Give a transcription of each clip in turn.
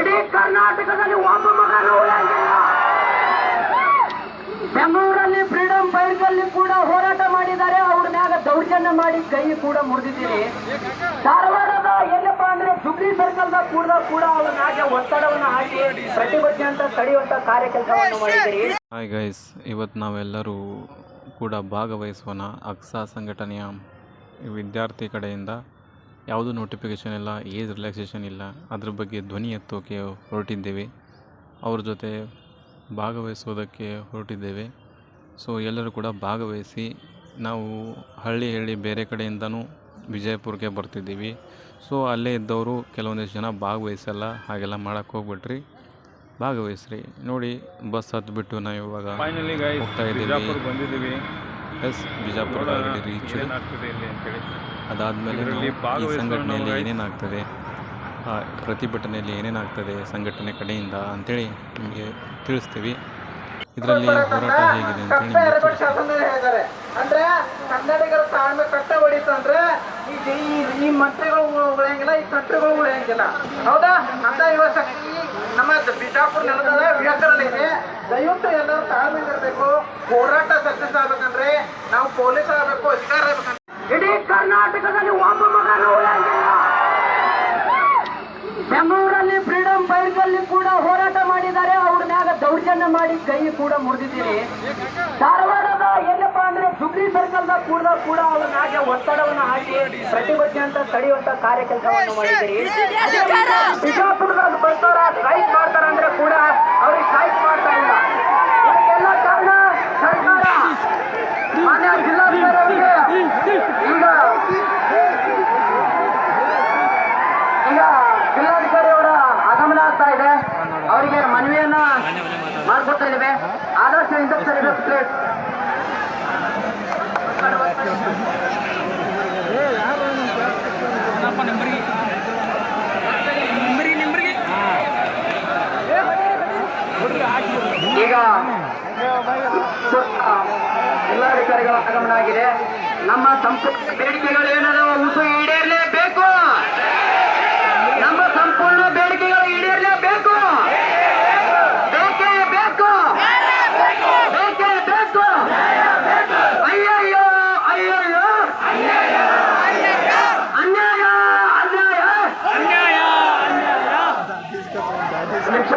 ಇಡೀ ಕರ್ನಾಟಕದಲ್ಲಿ ಒಬ್ಬ ಮಗನೂ ಬೆಂಗಳೂರಲ್ಲಿ ಫ್ರೀಡಂ ಬೈಕ್ನಲ್ಲಿ ಕೂಡ ಹೋರಾಟ ಮಾಡಿದ್ದಾರೆ. ಅವ್ರ ಮ್ಯಾಗ ದೌರ್ಜನ್ಯ ಮಾಡಿ ಕೈ ಕೂಡ ಮುರಿದಿದ್ದೀರಿ. ಧಾರವಾಡದ ಎಲ್ಲಪ್ಪ ಅಂದ್ರೆ ಜುಬ್ಲಿ ಸರ್ಕಲ್ದ ಕೂಡ ಕೂಡ ಅವ್ರ ಮ್ಯಾಗ ಒತ್ತಡವನ್ನು ಹಾಕಿ ಪ್ರತಿಭಟನೆ ಅಂತ ತಡೆಯುವಂತ ಕಾರ್ಯಕ್ರಮವನ್ನು ಮಾಡಿದ್ದೀರಿ. ಹಾಯ್ ಗೈಸ್ ಇವತ್ತು ನಾವೆಲ್ಲರೂ ಕೂಡ ಭಾಗವಹಿಸೋಣ ಅಕ್ಸಾ ಸಂಘಟನೆಯ ವಿದ್ಯಾರ್ಥಿ ಕಡೆಯಿಂದ. ಯಾವುದೂ ನೋಟಿಫಿಕೇಷನ್ ಇಲ್ಲ ಏಜ್ ರಿಲ್ಯಾಕ್ಸೇಷನ್ ಇಲ್ಲ ಅದ್ರ ಬಗ್ಗೆ ಧ್ವನಿ ಎತ್ತೋಕೆ ಹೊರಟಿದ್ದೇವೆ. ಅವ್ರ ಜೊತೆ ಭಾಗವಹಿಸೋದಕ್ಕೆ ಹೊರಟಿದ್ದೇವೆ. ಸೊ ಎಲ್ಲರೂ ಕೂಡ ಭಾಗವಹಿಸಿ ನಾವು ಹಳ್ಳಿ ಹಳ್ಳಿ ಬೇರೆ ಕಡೆಯಿಂದನೂ ವಿಜಯಪುರಕ್ಕೆ ಬರ್ತಿದ್ದೀವಿ. ಸೊ ಅಲ್ಲೇ ಇದ್ದವರು ಕೆಲವೊಂದಿಷ್ಟು ಜನ ಭಾಗವಹಿಸಲ್ಲ ಹಾಗೆಲ್ಲ ಮಾಡೋಕ್ಕೆ ಹೋಗ್ಬಿಟ್ರಿ. ಭಾಗವಹಿಸ್ರಿ. ನೋಡಿ ಬಸ್ ಹತ್ಬಿಟ್ಟು ನಾವು ಇವಾಗ ಹೋಗ್ತಾ ಇದ್ದೀವಿ. ಎಸ್ ಬಿಜಾಪುರ ಆಲ್ರೆಡಿ ರೀಚ್ ಅದಾದಮೇಲೆ ಈ ಸಂಘಟನೆಯಲ್ಲಿ ಏನೇನಾಗ್ತದೆ? ಆ ಪ್ರತಿಭಟನೆಯಲ್ಲಿ ಏನೇನಾಗ್ತದೆ ಸಂಘಟನೆ ಕಡೆಯಿಂದ ಅಂಥೇಳಿ ನಿಮಗೆ ತಿಳಿಸ್ತೀವಿ. ಇದರಲ್ಲಿ ಹೋರಾಟ ಹೇಗಿದೆ ಅಂತೇಳಿ ಅಂದ್ರೆ ಕನ್ನಡಿಗರ ತಾಳ್ಮೆ ಕಟ್ಟ ಹೊಡಿತಂದ್ರೆ ಅಂದ್ರೆ ಈ- ಈ ಮಂತ್ರಿಗಳು ಉಳಿಯಂಗಿಲ್ಲ ಈ ತಂತ್ರಿಗಳು ಉಳಿಯಂಗಿಲ್ಲ. ಹೌದಾ? ಅಂತ ಇವತ್ತು ನಮ್ಮ ಬಿಜಾಪುರ ನೆಲದ ವ್ಯಾಕರಣಿಗೆ ದಯವಿಟ್ಟು ಎಲ್ಲರೂ ತಾಳ್ಮೆ ಇರಬೇಕು. ಹೋರಾಟ ಸಕ್ಸಸ್ ಆಗ್ಬೇಕಂದ್ರೆ ನಾವು ಪೊಲೀಸ್ ಆಗಬೇಕು ಅಧಿಕಾರ ಆಗ್ಬೇಕಂದ್ರೆ ಇಡೀ ಕರ್ನಾಟಕದಲ್ಲಿ ಒಬ್ಬ ಮಗನ ಉಳಿಯಂಗಿಲ್ಲ ಬೆಂಗಳೂರಲ್ಲಿ ಫ್ರೀಡಂ ಬೈರ್ಕಲ್ಲಿ ಕೂಡ ಹೋರಾಟ ಮಾಡಿದ್ದಾರೆ. ಅವ್ರ ಮ್ಯಾಗ ದೌರ್ಜನ್ಯ ಮಾಡಿ ಕೈ ಕೂಡ ಮುರಿದಿದ್ದೀರಿ. ಧಾರವಾಡದ ಎಲ್ಲಪ್ಪ ಅಂದ್ರೆ ಜುಬ್ಲಿ ಸರ್ಕಲ್ದ ಕೂಡ ಕೂಡ ಅವ್ರ ಮ್ಯಾಗೆ ಒತ್ತಡವನ್ನು ಹಾಕಿ ಪ್ರತಿಭಟನೆ ಅಂತ ತಡೆಯುವಂತ ಕಾರ್ಯಕ್ರಮವನ್ನು ಮಾಡಿದ್ದೀರಿ. ಬಿಜಾಪುರದಾಗ ಬರ್ತಾರ ಸ್ಟ್ರೈಕ್ ಮಾಡ್ತಾರ ಅಂದ್ರೆ ಕೂಡ ಅವ್ರಿಗೆ ಸ್ಟ್ರೈಕ್ ಮಾಡ್ತಾ ಇಲ್ಲ ಇದಕ್ಕೆಲ್ಲ ಕಾರಣ ಸರ್ಕಾರ ಮಾನ್ಯ ಜಿಲ್ಲಾಧಿಕಾರಿಯವರಿಗೆ ಈಗ ಈಗ ಜಿಲ್ಲಾಧಿಕಾರಿ ಅವರ ಆಗಮನ ಆಗ್ತಾ ಇದೆ ಅವರಿಗೆ ಮನವಿಯನ್ನ ಮಾಡ್ಕೊತಾ ಇದ್ದೇವೆ ಆದಷ್ಟು ಇಂದಕ್ಕೆ ಪ್ಲೇಸ್ ಈಗ ಜಿಲ್ಲಾಧಿಕಾರಿಗಳ ಆಗಮನ ಆಗಿದೆ. ನಮ್ಮ ಸಂಸ್ಕೃತಿ ಬೇಡಿಕೆಗಳು ಏನಾದರೂ ಉಸು ಈಡೇರಲೇಬೇಕು ನಿಮಿಷ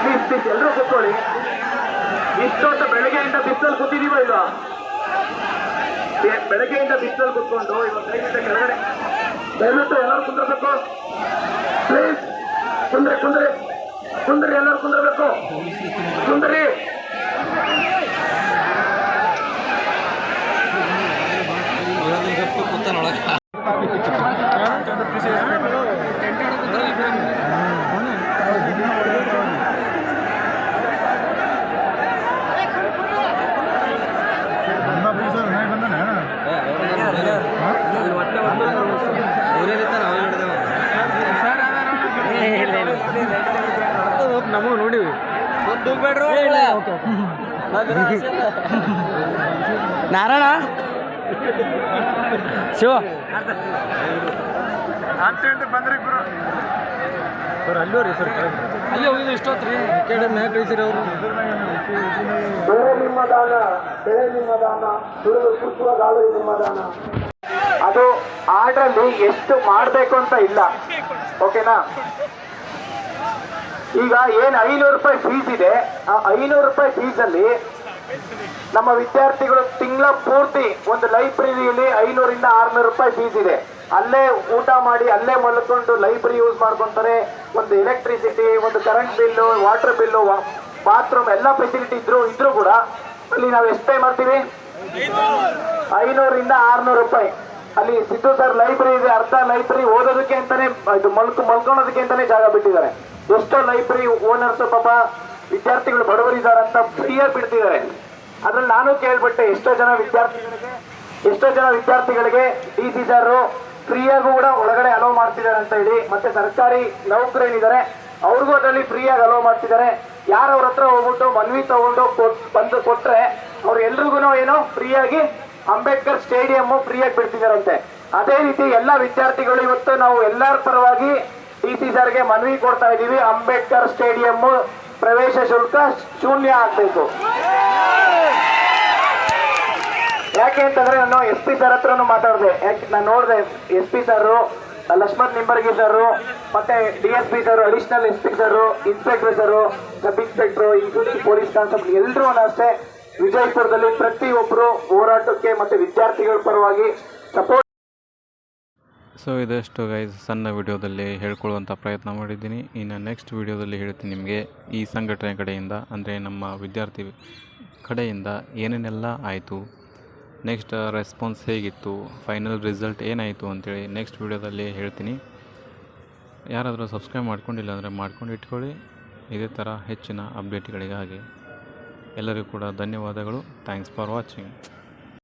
ಪ್ಲೀಸ್ ಪ್ಲೀಸ್ ಎಲ್ಲರೂ ಕೂತ್ಕೊಳ್ಳಿ ಇಷ್ಟೊತ್ತು ಬೆಳಗ್ಗೆಯಿಂದ ಬಿಸಿಲಲ್ಲಿ ಕೂತಿದೀವ ಇಲ್ವಾ ಬೆಳಗ್ಗೆಯಿಂದ ಬಿಸಿಲಲ್ಲಿ ಕೂತ್ಕೊಂಡು ಇವಾಗ ದಯವಿಟ್ಟು ಕೆಳಗಡೆ ದಯವಿಟ್ಟು ಎಲ್ಲರೂ ಕುಂದ್ರಬೇಕು ಪ್ಲೀಸ್ ಕುಂದ್ರೆ ಕುಂದ್ರೆ ಕುಂದ್ರಿ ಎಲ್ಲರೂ ಕುಂದ್ರಬೇಕು ಕುಂದ್ರಿ ನಾರಾಯಣ? ಶಿವ? ಬಂದ್ರಿ ಗುರು. ಸರ್ ಅಲ್ಲೂ ರೀ ಸರ್ ಅಲ್ಲಿ ಹೋಗಿದ್ದು ಇಷ್ಟೊತ್ತು ರೀ ಕೇಳಿ ಮ್ಯಾಗ ಕಳಿಸಿರಿ ಅವರು. ಬೆಳೆ ನಿಮ್ಮ ದಾನ ಬೆಳೆ ನಿಮ್ಮ ದಾನ ಸುಳಿದು ಕುಸುವ ಗಾಳಿ ನಿಮ್ಮ ದಾನ. ಅದು ಆರ್ಡ್ರಲ್ಲಿ ಎಷ್ಟು ಮಾಡಬೇಕು ಅಂತ ಇಲ್ಲ. ಓಕೆನಾ? ಈಗ ಏನು ಐನೂರು ರೂಪಾಯಿ ಫೀಸ್ ಇದೆ, ಆ ಐನೂರು ರೂಪಾಯಿ ಫೀಸಲ್ಲಿ ನಮ್ಮ ವಿದ್ಯಾರ್ಥಿಗಳು ತಿಂಗಳ ಪೂರ್ತಿ ಒಂದು ಲೈಬ್ರರಿಯಲ್ಲಿ ಐನೂರಿಂದ ಆರ್ನೂರು ರೂಪಾಯಿ ಫೀಸ್ ಇದೆ. ಅಲ್ಲೇ ಊಟ ಮಾಡಿ, ಅಲ್ಲೇ ಮಲ್ಕೊಂಡು ಲೈಬ್ರರಿ ಯೂಸ್ ಮಾಡ್ಕೊಂತಾರೆ. ಒಂದು ಎಲೆಕ್ಟ್ರಿಸಿಟಿ ಒಂದು current bill water bill bathroom ಎಲ್ಲ ಫೆಸಿಲಿಟಿ ಇದ್ರು ಇದ್ರು ಕೂಡ ಅಲ್ಲಿ ನಾವು ಎಷ್ಟು ಪೇ ಮಾಡ್ತೀವಿ? ಐನೂರಿಂದ ಆರ್ನೂರು ರೂಪಾಯಿ. ಅಲ್ಲಿ ಸಿದ್ದು ಸರ್ ಲೈಬ್ರರಿ ಇದೆ, ಅರ್ಧ ಲೈಬ್ರರಿ ಓದೋದಕ್ಕೆ ಅಂತಾನೆ, ಇದು ಮಲ್ಕು, ಮಲ್ಕೊಳೋದಕ್ಕೆ ಅಂತಾನೆ ಜಾಗ ಬಿಟ್ಟಿದ್ದಾರೆ. ಎಷ್ಟೋ ಲೈಬ್ರರಿ ಓನರ್ಸ್ ಪಾಪ ವಿದ್ಯಾರ್ಥಿಗಳು ಬಡವರಿದ್ದಾರೆ ಅಂತ ಫ್ರೀಯಾಗಿ ಬಿಡ್ತಿದ್ದಾರೆ. ಅದ್ರಲ್ಲಿ ನಾನು ಕೇಳ್ಬಿಟ್ಟೆ ಎಷ್ಟೋ ಜನ ವಿದ್ಯಾರ್ಥಿಗಳಿಗೆ ಎಷ್ಟೋ ಜನ ವಿದ್ಯಾರ್ಥಿಗಳಿಗೆ ಡಿ ಸಿ ಸರ್ ಫ್ರೀಯಾಗೂ ಕೂಡ ಒಳಗಡೆ ಅಲೋ ಮಾಡ್ತಿದ್ದಾರೆ ಅಂತ ಹೇಳಿ, ಮತ್ತೆ ಸರ್ಕಾರಿ ನೌಕರ ಏನಿದ್ದಾರೆ ಅವ್ರಿಗೂ ಅದರಲ್ಲಿ ಫ್ರೀಯಾಗಿ ಅಲೋ ಮಾಡ್ತಿದ್ದಾರೆ. ಯಾರು ಅವ್ರ ಹತ್ರ ಹೋಗ್ಬಿಟ್ಟು ಮನವಿ ತಗೊಂಡು ಬಂದು ಕೊಟ್ರೆ ಅವ್ರು ಎಲ್ರಿಗೂ ಏನೋ ಫ್ರೀಯಾಗಿ ಅಂಬೇಡ್ಕರ್ ಸ್ಟೇಡಿಯಂ ಫ್ರೀಯಾಗಿ ಬಿಡ್ತಿದಾರಂತೆ ಅದೇ ರೀತಿ ಎಲ್ಲ ವಿದ್ಯಾರ್ಥಿಗಳು ಇವತ್ತು ನಾವು ಎಲ್ಲರ ಪರವಾಗಿ ಸರ್ಗೆ ಮನವಿ ಕೊಡ್ತಾ ಇದ್ದೀವಿ. ಅಂಬೇಡ್ಕರ್ ಸ್ಟೇಡಿಯಂ ಪ್ರವೇಶ ಶುಲ್ಕ ಶೂನ್ಯ ಆಗ್ಬೇಕು. ಯಾಕೆ ಅಂತಂದ್ರೆ ನಾನು ಎಸ್ ಪಿ ಸರ್ ಹತ್ರನೂ ಮಾತಾಡಿದೆ. ಯಾಕೆ ನಾನು ನೋಡಿದೆ S P sir Laxman Nimbargi sir ಮತ್ತೆ D S P sir additional S P sir inspector sir sub inspector including police constable ಎಲ್ಲರೂ ಅಷ್ಟೇ. ವಿಜಯಪುರದಲ್ಲಿ ಪ್ರತಿಯೊಬ್ಬರು ಹೋರಾಟಕ್ಕೆ ಮತ್ತೆ ವಿದ್ಯಾರ್ಥಿಗಳ ಪರವಾಗಿ ಸಪೋರ್ಟ್ ಸೊ ಇದಷ್ಟು ಗೈಸ್ ಸಣ್ಣ ವಿಡಿಯೋದಲ್ಲಿ ಹೇಳ್ಕೊಳ್ಳುವಂಥ ಪ್ರಯತ್ನ ಮಾಡಿದ್ದೀನಿ. ಇನ್ನು ನೆಕ್ಸ್ಟ್ ವಿಡಿಯೋದಲ್ಲಿ ಹೇಳ್ತೀನಿ ನಿಮಗೆ ಈ ಸಂಘಟನೆ ಕಡೆಯಿಂದ, ಅಂದರೆ ನಮ್ಮ ವಿದ್ಯಾರ್ಥಿ ಕಡೆಯಿಂದ ಏನೇನೆಲ್ಲ ಆಯಿತು ನೆಕ್ಸ್ಟ್ ರೆಸ್ಪಾನ್ಸ್ ಹೇಗಿತ್ತು ಫೈನಲ್ ರಿಸಲ್ಟ್ ಏನಾಯಿತು ಅಂತೇಳಿ ನೆಕ್ಸ್ಟ್ ವಿಡಿಯೋದಲ್ಲಿ ಹೇಳ್ತೀನಿ. ಯಾರಾದರೂ ಸಬ್ಸ್ಕ್ರೈಬ್ ಮಾಡ್ಕೊಂಡಿಲ್ಲ ಅಂದರೆ ಮಾಡ್ಕೊಂಡು ಇಟ್ಕೊಳ್ಳಿ. ಇದೇ ಥರ ಹೆಚ್ಚಿನ ಅಪ್ಡೇಟ್ಗಳಿಗಾಗಿ ಎಲ್ಲರಿಗೂ ಕೂಡ ಧನ್ಯವಾದಗಳು. Thanks for watching